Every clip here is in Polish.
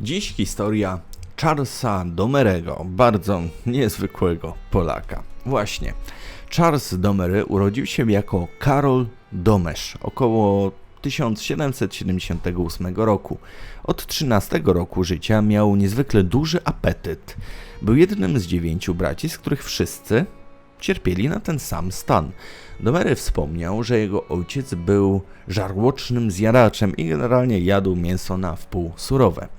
Dziś historia Charlesa Domerego, bardzo niezwykłego Polaka. Właśnie, Charles Domery urodził się jako Karol Domesz około 1778 roku. Od 13 roku życia miał niezwykle duży apetyt. Był jednym z dziewięciu braci, z których wszyscy cierpieli na ten sam stan. Domery wspomniał, że jego ojciec był żarłocznym zjadaczem i generalnie jadł mięso na wpół surowe.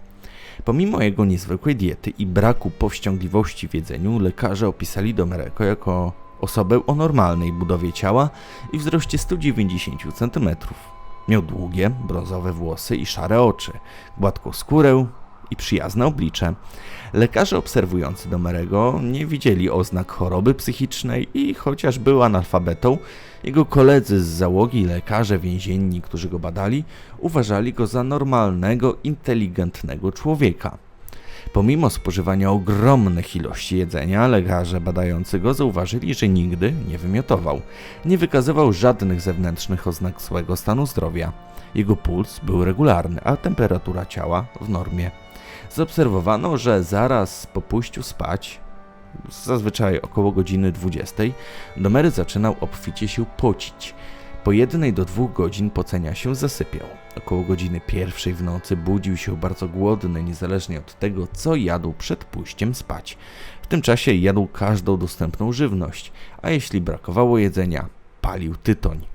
Pomimo jego niezwykłej diety i braku powściągliwości w jedzeniu, lekarze opisali Domerego jako osobę o normalnej budowie ciała i wzroście 190 cm. Miał długie, brązowe włosy i szare oczy, gładką skórę i przyjazne oblicze. Lekarze obserwujący Domerego nie widzieli oznak choroby psychicznej i chociaż był analfabetą, jego koledzy z załogi, lekarze więzienni, którzy go badali, uważali go za normalnego, inteligentnego człowieka. Pomimo spożywania ogromnych ilości jedzenia, lekarze badający go zauważyli, że nigdy nie wymiotował. Nie wykazywał żadnych zewnętrznych oznak złego stanu zdrowia. Jego puls był regularny, a temperatura ciała w normie. Zaobserwowano, że zaraz po pójściu spać, zazwyczaj około godziny 20, Domery zaczynał obficie się pocić. Po jednej do dwóch godzin pocenia się zasypiał. Około godziny pierwszej w nocy budził się bardzo głodny, niezależnie od tego, co jadł przed pójściem spać. W tym czasie jadł każdą dostępną żywność, a jeśli brakowało jedzenia, palił tytoń.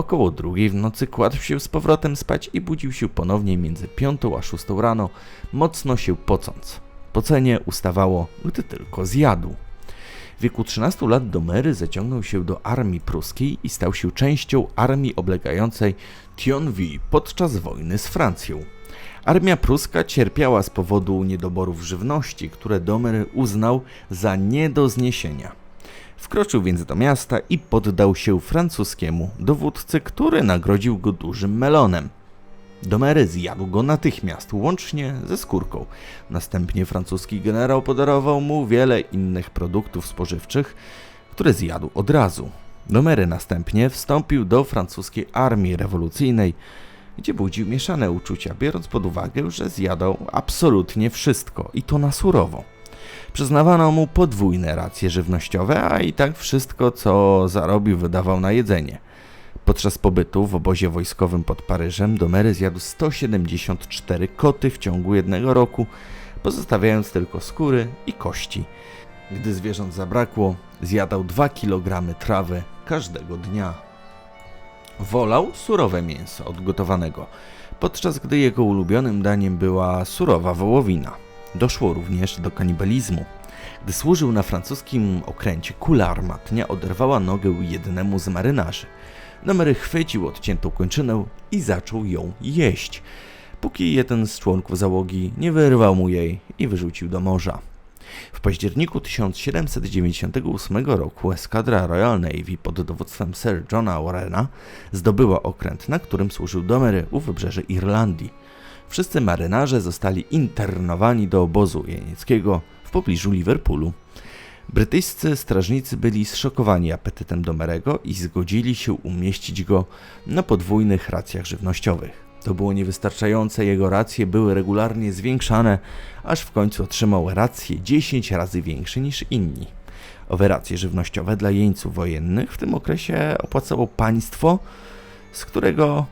Około drugiej w nocy kładł się z powrotem spać i budził się ponownie między piątą a szóstą rano, mocno się pocąc. Pocenie ustawało, gdy tylko zjadł. W wieku 13 lat Domery zaciągnął się do armii pruskiej i stał się częścią armii oblegającej Thionville podczas wojny z Francją. Armia pruska cierpiała z powodu niedoborów żywności, które Domery uznał za nie do zniesienia. Wkroczył więc do miasta i poddał się francuskiemu dowódcy, który nagrodził go dużym melonem. Domery zjadł go natychmiast, łącznie ze skórką. Następnie francuski generał podarował mu wiele innych produktów spożywczych, które zjadł od razu. Domery następnie wstąpił do francuskiej armii rewolucyjnej, gdzie budził mieszane uczucia, biorąc pod uwagę, że zjadał absolutnie wszystko i to na surowo. Przyznawano mu podwójne racje żywnościowe, a i tak wszystko, co zarobił, wydawał na jedzenie. Podczas pobytu w obozie wojskowym pod Paryżem Domery zjadł 174 koty w ciągu jednego roku, pozostawiając tylko skóry i kości. Gdy zwierząt zabrakło, zjadał 2 kg trawy każdego dnia. Wolał surowe mięso od gotowanego, podczas gdy jego ulubionym daniem była surowa wołowina. Doszło również do kanibalizmu. Gdy służył na francuskim okręcie, kula armatnia oderwała nogę jednemu z marynarzy. Domery chwycił odciętą kończynę i zaczął ją jeść, póki jeden z członków załogi nie wyrwał mu jej i wyrzucił do morza. W październiku 1798 roku eskadra Royal Navy pod dowództwem Sir Johna Warrena zdobyła okręt, na którym służył Domery u wybrzeży Irlandii. Wszyscy marynarze zostali internowani do obozu jenieckiego w pobliżu Liverpoolu. Brytyjscy strażnicy byli zszokowani apetytem Domerego i zgodzili się umieścić go na podwójnych racjach żywnościowych. To było niewystarczające, jego racje były regularnie zwiększane, aż w końcu otrzymał racje 10 razy większe niż inni. Owe racje żywnościowe dla jeńców wojennych w tym okresie opłacało państwo, z którego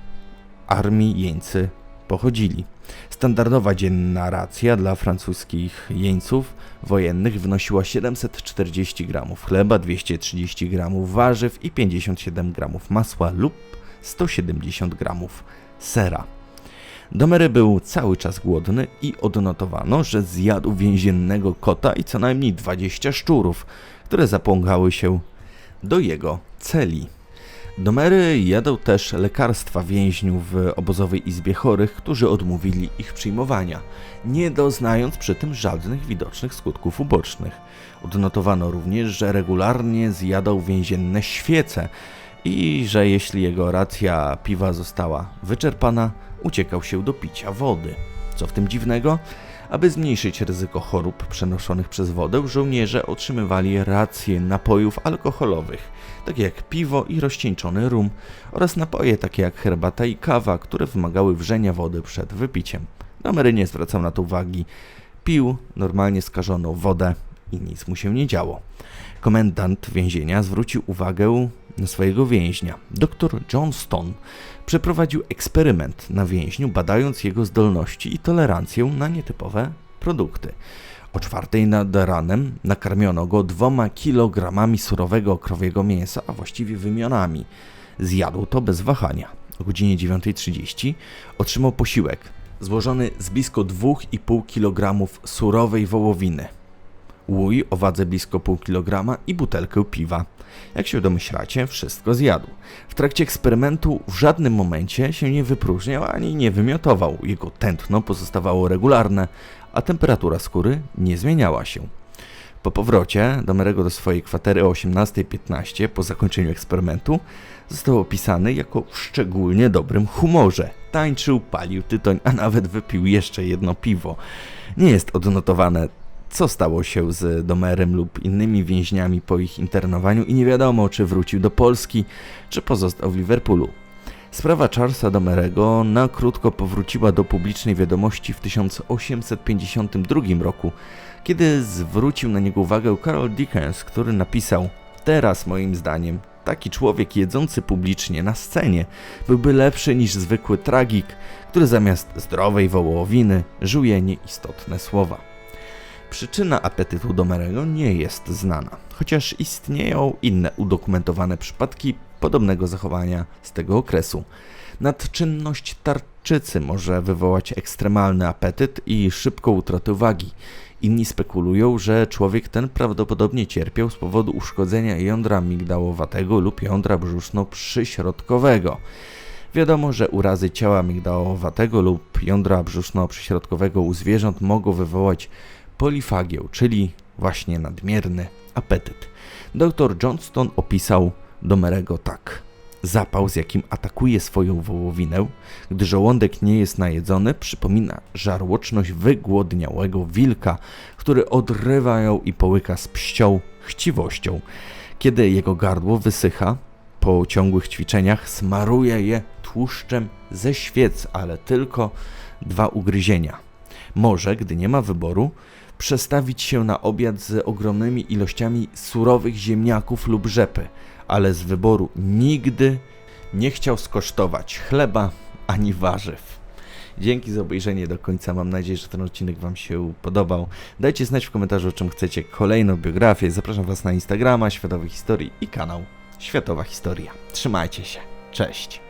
armii jeńcy pochodzili. Standardowa dzienna racja dla francuskich jeńców wojennych wynosiła 740 gramów chleba, 230 gramów warzyw i 57 gramów masła lub 170 gramów sera. Domery był cały czas głodny i odnotowano, że zjadł więziennego kota i co najmniej 20 szczurów, które zapłąkały się do jego celi. Domery jadał też lekarstwa więźniów w obozowej izbie chorych, którzy odmówili ich przyjmowania, nie doznając przy tym żadnych widocznych skutków ubocznych. Odnotowano również, że regularnie zjadał więzienne świece i że jeśli jego racja piwa została wyczerpana, uciekał się do picia wody. Co w tym dziwnego? Aby zmniejszyć ryzyko chorób przenoszonych przez wodę, żołnierze otrzymywali racje napojów alkoholowych, takie jak piwo i rozcieńczony rum, oraz napoje takie jak herbata i kawa, które wymagały wrzenia wody przed wypiciem. Domery nie zwracał na to uwagi. Pił normalnie skażoną wodę i nic mu się nie działo. Komendant więzienia zwrócił uwagę na swojego więźnia. Dr Johnston przeprowadził eksperyment na więźniu, badając jego zdolności i tolerancję na nietypowe produkty. O czwartej nad ranem nakarmiono go dwoma kilogramami surowego krowiego mięsa, a właściwie wymionami. Zjadł to bez wahania. O godzinie 9.30 otrzymał posiłek złożony z blisko 2,5 kg surowej wołowiny. Łój o wadze blisko pół kilograma i butelkę piwa. Jak się domyślacie, wszystko zjadł. W trakcie eksperymentu w żadnym momencie się nie wypróżniał ani nie wymiotował. Jego tętno pozostawało regularne, a temperatura skóry nie zmieniała się. Po powrocie Domerego do swojej kwatery o 18.15 po zakończeniu eksperymentu został opisany jako w szczególnie dobrym humorze. Tańczył, palił tytoń, a nawet wypił jeszcze jedno piwo. Nie jest odnotowane, co stało się z Domerem lub innymi więźniami po ich internowaniu i nie wiadomo, czy wrócił do Polski, czy pozostał w Liverpoolu. Sprawa Charlesa Domerego na krótko powróciła do publicznej wiadomości w 1852 roku, kiedy zwrócił na niego uwagę Carol Dickens, który napisał: Teraz, moim zdaniem, taki człowiek jedzący publicznie na scenie byłby lepszy niż zwykły tragik, który zamiast zdrowej wołowiny żuje nieistotne słowa. Przyczyna apetytu Domerego nie jest znana, chociaż istnieją inne udokumentowane przypadki podobnego zachowania z tego okresu. Nadczynność tarczycy może wywołać ekstremalny apetyt i szybką utratę wagi. Inni spekulują, że człowiek ten prawdopodobnie cierpiał z powodu uszkodzenia jądra migdałowatego lub jądra brzuszno-przyśrodkowego. Wiadomo, że urazy ciała migdałowatego lub jądra brzuszno-przyśrodkowego u zwierząt mogą wywołać polifagię, czyli właśnie nadmierny apetyt. Dr Johnston opisał Domerego tak. Zapał, z jakim atakuje swoją wołowinę, gdy żołądek nie jest najedzony, przypomina żarłoczność wygłodniałego wilka, który odrywa ją i połyka z pścią chciwością. Kiedy jego gardło wysycha, po ciągłych ćwiczeniach smaruje je tłuszczem ze świec, ale tylko dwa ugryzienia. Może, gdy nie ma wyboru, przestawić się na obiad z ogromnymi ilościami surowych ziemniaków lub rzepy, ale z wyboru nigdy nie chciał skosztować chleba ani warzyw. Dzięki za obejrzenie do końca. Mam nadzieję, że ten odcinek Wam się podobał. Dajcie znać w komentarzu, o czym chcecie kolejną biografię. Zapraszam Was na Instagrama Światowej Historii i kanał Światowa Historia. Trzymajcie się. Cześć.